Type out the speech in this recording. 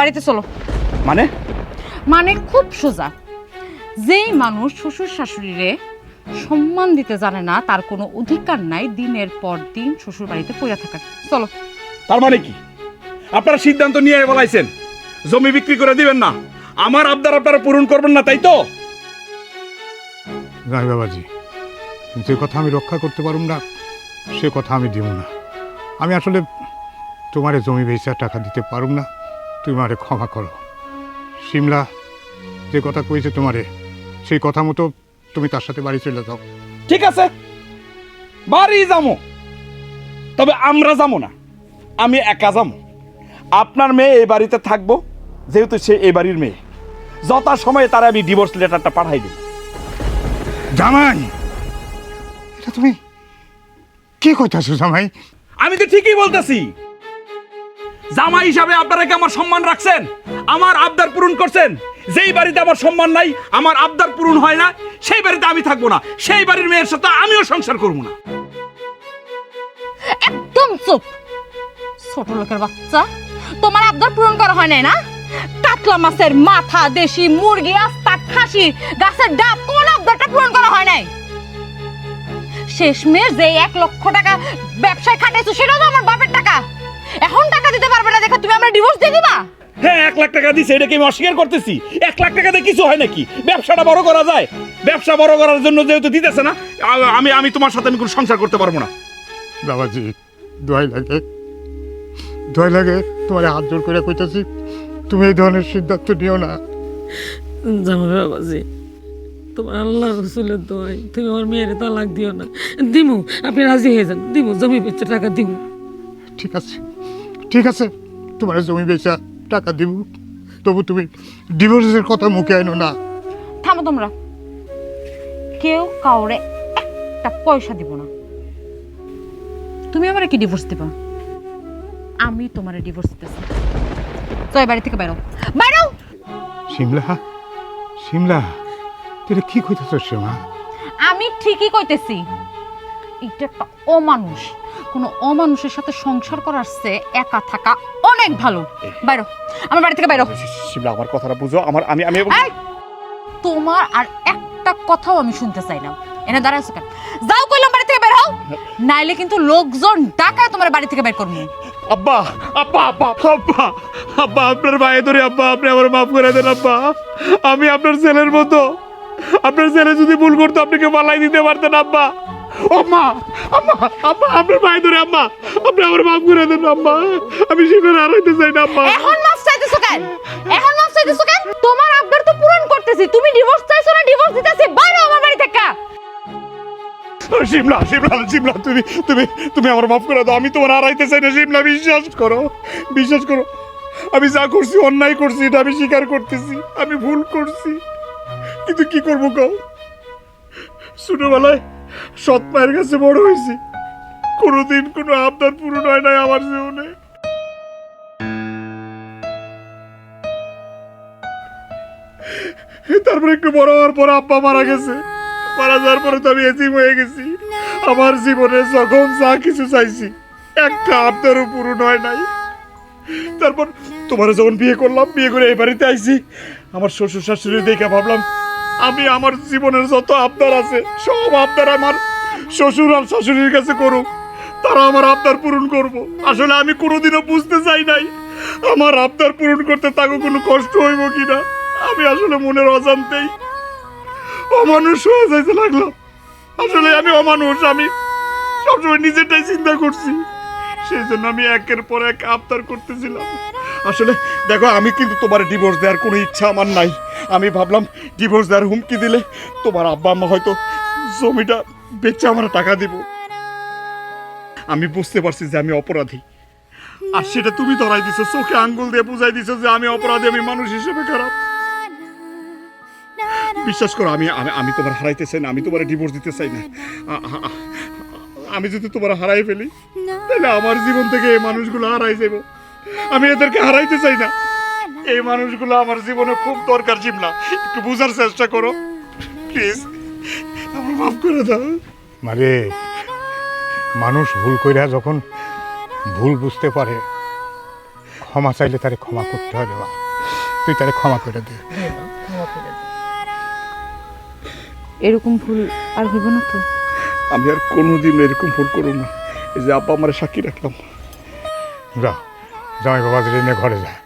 বাড়িতে চলো। মানে? মানে খুব সোজা। যেই মানুষ শ্বশুর শাশুড়িরে সম্মান দিতে জানে না তার কোনো অধিকার নাই দিনের পর দিন শ্বশুর বাড়িতে পড়ে থাকার। চলো। তার মানে কি? আপনারা সিদ্ধান্ত নিয়ে বলাইছেন জমি বিক্রি করে দিবেন না। আমার আবদার আপনারা পূরণ করবেন না তাই তো? রায় বাবাজি যে কথা আমি রক্ষা করতে পারুম না সে কথা আমি দিব না। আমি আসলে তোমারে জমি বেচা টাকা দিতে পারুম না। তুমি আমারে ক্ষমা করো। সিমলা যে কথা কইছে তোমারে সেই কথা মতো তুমি তার সাথে বাড়ি চলে যাও। ঠিক আছে বাড়ি যাব তবে আমরা যাব না আমি একা যাব আপনার মেয়ে এই বাড়িতে থাকব যেহেতু সে এই বাড়ির মেয়ে। যথা সময়ে তারা আমি ডিভোর্স লেটারটা পাঠাই দেব। জামাই! এটা তুমি কি কইতাছো জামাই? আমি তো ঠিকই বলতেছি। জামাই হিসাবে আপনারা কি আমার সম্মান রাখছেন? আমার আবদার পূরণ করছেন? যেই বাড়িতে আমার সম্মান নাই, আমার আবদার পূরণ হয় না, সেই বাড়িতে আমি থাকব না। সেই বাড়ির মেয়ের সাথে আমিও সংসার করব না। একদম চুপ। ছোট লোকের বাচ্চা, তোমার আবদার পূরণ করা হয় নাই না? কাতলা মাছের মাথা, দেশি মুরগি আস্তা খাসি, গাছের ডাব কোন আবদারটা পূরণ করা হয় নাই। শেষমেশ যে এক লক্ষ টাকা ব্যবসায় খাটাইছো, সেটাও তো আমার বাপের টাকা। এখন টাকা দিতে পারবে না দেখে তুমি আমরা ডিভোর্স দিয়ে দিবা। হ্যাঁ এক লাখ টাকা দিছে এটাকে আমি অস্বীকার করতেছি। এক লাখ টাকাতে কিছু হয় নাকি? ব্যবসাটা বড় করা যায়। ব্যবসা বড় করার জন্য যেহেতু দিতেছে না আ- আমি আমি তোমার সাথে আমি কোনো সংসার করতে পারব না। বাবাজি দোয়াই লাগে। দোয়াই লাগে তোমার হাত জোর করে কইতাছি তুমি এই ধরনের সিদ্ধান্ত নিও না। জামাই বাবাজি তোমার আল্লাহ রসুলের দোয়াই তুমি আমার মেয়ের তালাক দিও না। দিমু আপনি রাজি হয়ে যান। দিমু জমি বেচে টাকা দিমু। ঠিক আছে। ঠিক আছে তোমার জমি বেচা টাকা দিব তবু তুমি ডিভোর্সের কথা মুখে আনো না। থামো তোমরা। কেউ কাউরে একটা পয়সা দিব না। তুমি আমারে কি ডিভোর্স দিবা? আমি তোমারে ডিভোর্স দিতেছি। জয় বাড়ি থেকে বাইরো বাইরো শিমলা শিমলা তুই কি কইতেছ শ্যামা আমি ঠিকই কইতেছি এটা একটা অমানুষ। কোনো অমানুষের সাথে সংসার করার চেয়ে একা থাকা অনেক ভালো। বাইরো আমার বাড়ি থেকে বাইরো। শিবলা আমার কথাটা বুঝো আমার আমি আমি! তোমার আর একটা কথাও আমি শুনতে চাই না। এনে দাঁড়াইছো কেন? যাও কইলাম বাড়ি থেকে বের হও। নাইলে কিন্তু লোকজন ডাকায় তোমার বাড়ি থেকে বের করব আব্বা আব্বা আব্বা আব্বা আব্বা আপনার ভাই ধরে আব্বা আপনি আমার মাফ করে দেন আব্বা। আমি আপনার ছেলের মতো। আপনার ছেলে যদি ভুল করতো আপনাকে পালাই দিতে পারতেন আব্বা। ও মা আম্মা আব্বা আপনার ভাই ধরে আম্মা। আপনি আমার মাফ করে দেন আব্বা আমি শিবের হারাইতে চাই না আব্বা এখন মাফ চাইতেছো কেন? এখন মাফ চাইতেছো কেন? তোমার আবদার তো পূরণ করতেছি। তুমি ডিভোর্স চাইছো না ডিভোর্স দিতেছি। বাইরে আমার বাড়ি থেকে। শিমলা শিমলা শিমলা তুমি তুমি তুমি আমার মাফ করে দাও। আমি তোমার হারাইতে চাই না শিমলা বিশ্বাস করো বিশ্বাস করো। আমি যা করছি অন্যায় করছি এটা আমি স্বীকার করতেছি। আমি ভুল করছি। কিন্তু কি করব কও ছোটবেলায় সৎ মায়ের কাছে বড় হয়েছি। কোনোদিন কোনো আবদার পূরণ হয় নাই আমার জীবনে। তারপরে একটু বড় হওয়ার পর আব্বা মারা গেছে। মারা যাওয়ার পরে তো আমি এজিম হয়ে গেছি। আমার জীবনে যখন যা কিছু চাইছি, একটা আবদারও পূরণ হয় নাই। তারপর তোমার যখন বিয়ে করলাম, বিয়ে করে এই বাড়িতে আইছি। আমার শ্বশুর শাশুড়ি দেখে ভাবলাম আমি আমার জীবনের যত আবদার আছে, সব আবদার আমার শ্বশুর আর শাশুড়ির কাছে করুক। তারা আমার আবদার পূরণ করব। আসলে আমি কোনোদিনও বুঝতে চাই নাই, আমার আবদার পূরণ করতে তাকে কোনো কষ্ট হইব কিনা। আমি আসলে মনের অজান্তেই অমানুষ হয়ে যাইতে লাগল আসলে আমি অমানুষ, আমি সবসময় নিজেরটাই চিন্তা করছি। সেই জন্য আমি একের পর এক আবদার করতেছিলাম। আসলে দেখো, আমি কিন্তু তোমার ডিভোর্স দেওয়ার কোনো ইচ্ছা আমার নাই। আমি ভাবলাম ডিভোর্স দেওয়ার হুমকি দিলে তোমার আব্বা আম্মা হয়তো জমিটা বেচে আমার টাকা দিব। আমি বুঝতে পারছি যে আমি অপরাধী। আর সেটা তুমি ধরাই দিছো, চোখে আঙ্গুল দিয়ে বুঝাই দিছো যে আমি অপরাধী, আমি মানুষ হিসেবে খারাপ। বিশ্বাস করো, আমি আমি- তোমার হারাইতে চাই না, আমি তোমার ডিভোর্স দিতে চাই না। আমি যদি তোমার হারাই ফেলি, তাহলে আমার জীবন থেকে এই মানুষগুলো হারাই যাব আমি এদেরকে হারাইতে চাই না। এই মানুষগুলো আমার জীবনে খুব দরকার জিমলা। একটু বোঝার চেষ্টা করো। প্লিজ আমার মাফ করে দাও। মানে মানুষ ভুল কইরা যখন ভুল বুঝতে পারে ক্ষমা চাইলে তারে ক্ষমা করতে হবে মা তুই তারে ক্ষমা করে দে। এরকম ভুল আর হইব না তো? আমি আর কোনোদিন এরকম ভুল করব না। এই যে আব্বা আমার সাক্ষী রাখলাম। যা জামাই বাবা নিয়ে ঘরে যা